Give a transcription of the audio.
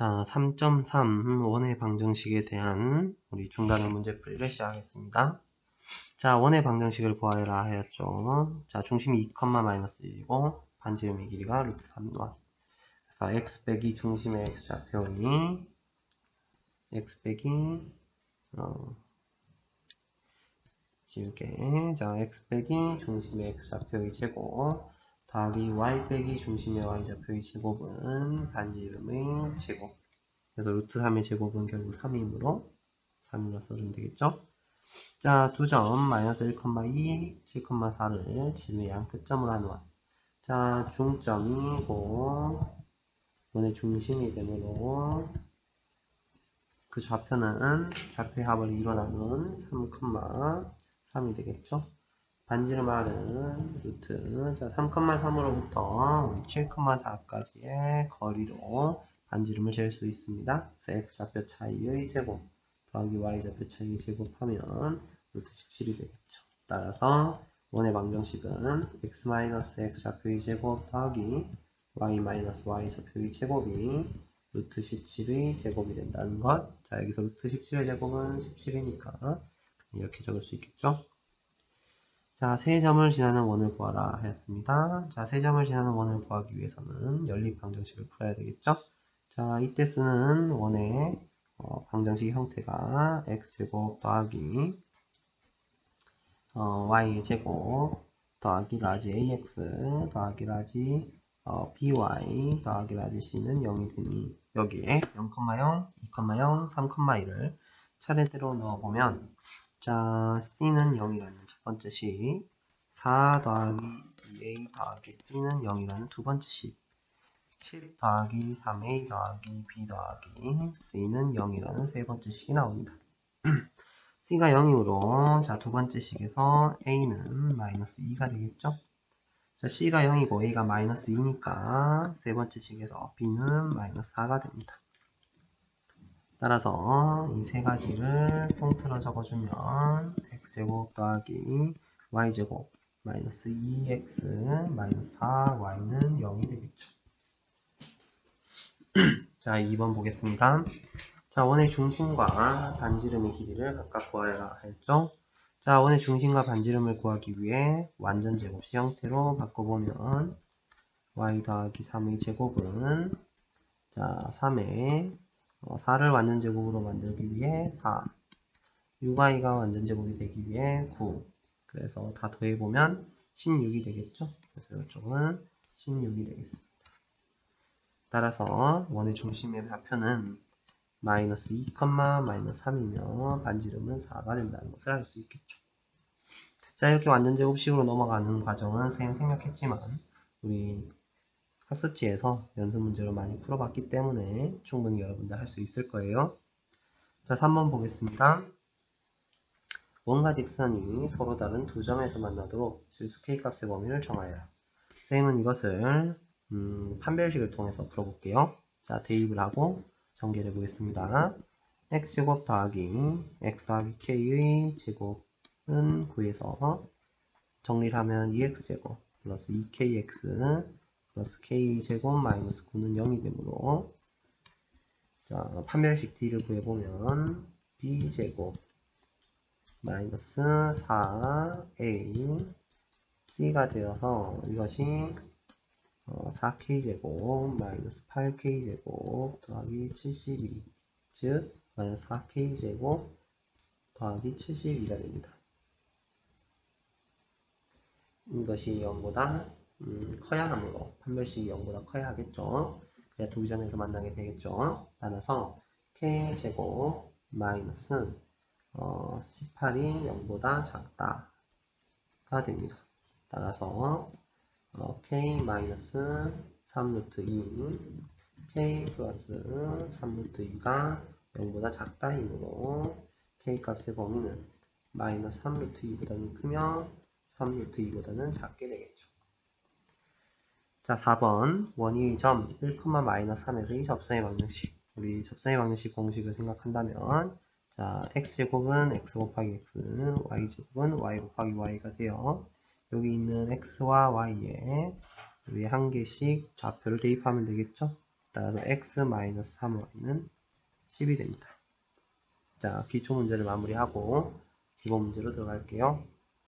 자, 3.3 원의 방정식에 대한 우리 중단의 문제 풀이를 시작하겠습니다. 자, 원의 방정식을 구하라 하였죠. 자, 중심이 2,-1이고 반지름의 길이가 루트 3원. 그래서 x 빼기 중심의 x 좌표이 x 빼기 어, 지울게. 자, x 빼기 중심의 x 좌표의 제곱 더하기 y 빼기 중심의 y좌표의 제곱은 반지름의 제곱. 그래서 루트 3의 제곱은 결국 3이므로 3이라 써주면 되겠죠? 자, 두 점 마이너스 1,2, 7,4를 지름의 양 끝점으로 하는 원. 자, 중점이고 원의 중심이 되므로 그 좌표는 좌표의 합을 이뤄나는 3,3이 되겠죠 R은 루트 자 3,3으로부터 7,4까지의 거리로 반지름을 잴 수 있습니다. 그래서 x좌표 차이의 제곱 더하기 y좌표 차이의 제곱하면 루트 17이 되겠죠. 따라서 원의 방정식은 x-x좌표의 제곱 더하기 y-y좌표의 제곱이 루트 17의 제곱이 된다는 것. 자 여기서 루트 17의 제곱은 17이니까 이렇게 적을 수 있겠죠. 자, 세 점을 지나는 원을 구하라 하였습니다. 자, 세 점을 지나는 원을 구하기 위해서는 연립 방정식을 풀어야 되겠죠? 자, 이때 쓰는 원의 어, 방정식 형태가 x제곱 더하기 어, y의 제곱 더하기 라지 ax 더하기 라지 어, by 더하기 라지 c는 0이 되니 여기에 0,0, 2,0, 3,1을 차례대로 넣어보면 자, C는 0이라는 첫 번째 식, 4 더하기 2A 더하기 C는 0이라는 두 번째 식, 10 더하기 3A 더하기 B 더하기 C는 0이라는 세 번째 식이 나옵니다. C가 0이므로 자, 두 번째 식에서 A는 마이너스 2가 되겠죠? 자, C가 0이고 A가 마이너스 2니까 세 번째 식에서 B는 마이너스 4가 됩니다. 따라서 이 세 가지를 통틀어 적어주면 x제곱 더하기 y제곱 마이너스 2x 마이너스 4y는 0이 되겠죠. 자, 2번 보겠습니다. 자, 원의 중심과 반지름의 길이를 각각 구하여라 했죠. 자, 원의 중심과 반지름을 구하기 위해 완전 제곱식 형태로 바꿔보면 y 더하기 3의 제곱은 자, 3의 어, 4를 완전 제곱으로 만들기 위해 4 6i가 완전 제곱이 되기 위해 9 그래서 다 더해보면 16이 되겠죠? 그래서 이쪽은 16이 되겠습니다. 따라서 원의 중심의 좌표는 마이너스 2, 마이너스 3이며 반지름은 4가 된다는 것을 알 수 있겠죠. 자 이렇게 완전 제곱식으로 넘어가는 과정은 생략했지만 우리 학습지에서 연습 문제로 많이 풀어봤기 때문에 충분히 여러분들 할 수 있을 거예요. 자, 3번 보겠습니다. 원과 직선이 서로 다른 두 점에서 만나도록 실수 k값의 범위를 정하여라. 선생님은 이것을 음, 판별식을 통해서 풀어볼게요. 자, 대입을 하고 전개를 해보겠습니다. x제곱 더하기 x 더하기 k의 제곱은 구해서 정리를 하면 2x제곱 플러스 2kx 플러스 k제곱 마이너스 9는 0이 되므로 자 판별식 d를 구해보면 b제곱 마이너스 4a c가 되어서 이것이 4k제곱 어, 마이너스 8k제곱 더하기 72 즉 마이너스 4k제곱 더하기 72가 됩니다. 이것이 0보다 음, 커야 하므로 판별식이 0보다 커야 하겠죠. 그래야 두 점에서 만나게 되겠죠. 따라서 k제곱 마이너스 어, 18이 0보다 작다가 됩니다. 따라서 어, k 마이너스 3루트 2 k 플러스 3루트 2가 0보다 작다이므로 k 값의 범위는 마이너스 3루트 2보다는 크며 3루트 2보다는 작게 되겠죠. 자, 4번 원의 점 1,-3에서의 접선의 방정식 우리 접선의 방정식 공식을 생각한다면 자, x제곱은 x 곱하기 x는 y제곱은 y 곱하기 y가 되어 여기 있는 x와 y에 우리 한 개씩 좌표를 대입하면 되겠죠? 따라서 x-3y는 10이 됩니다. 자, 기초 문제를 마무리하고 기본 문제로 들어갈게요.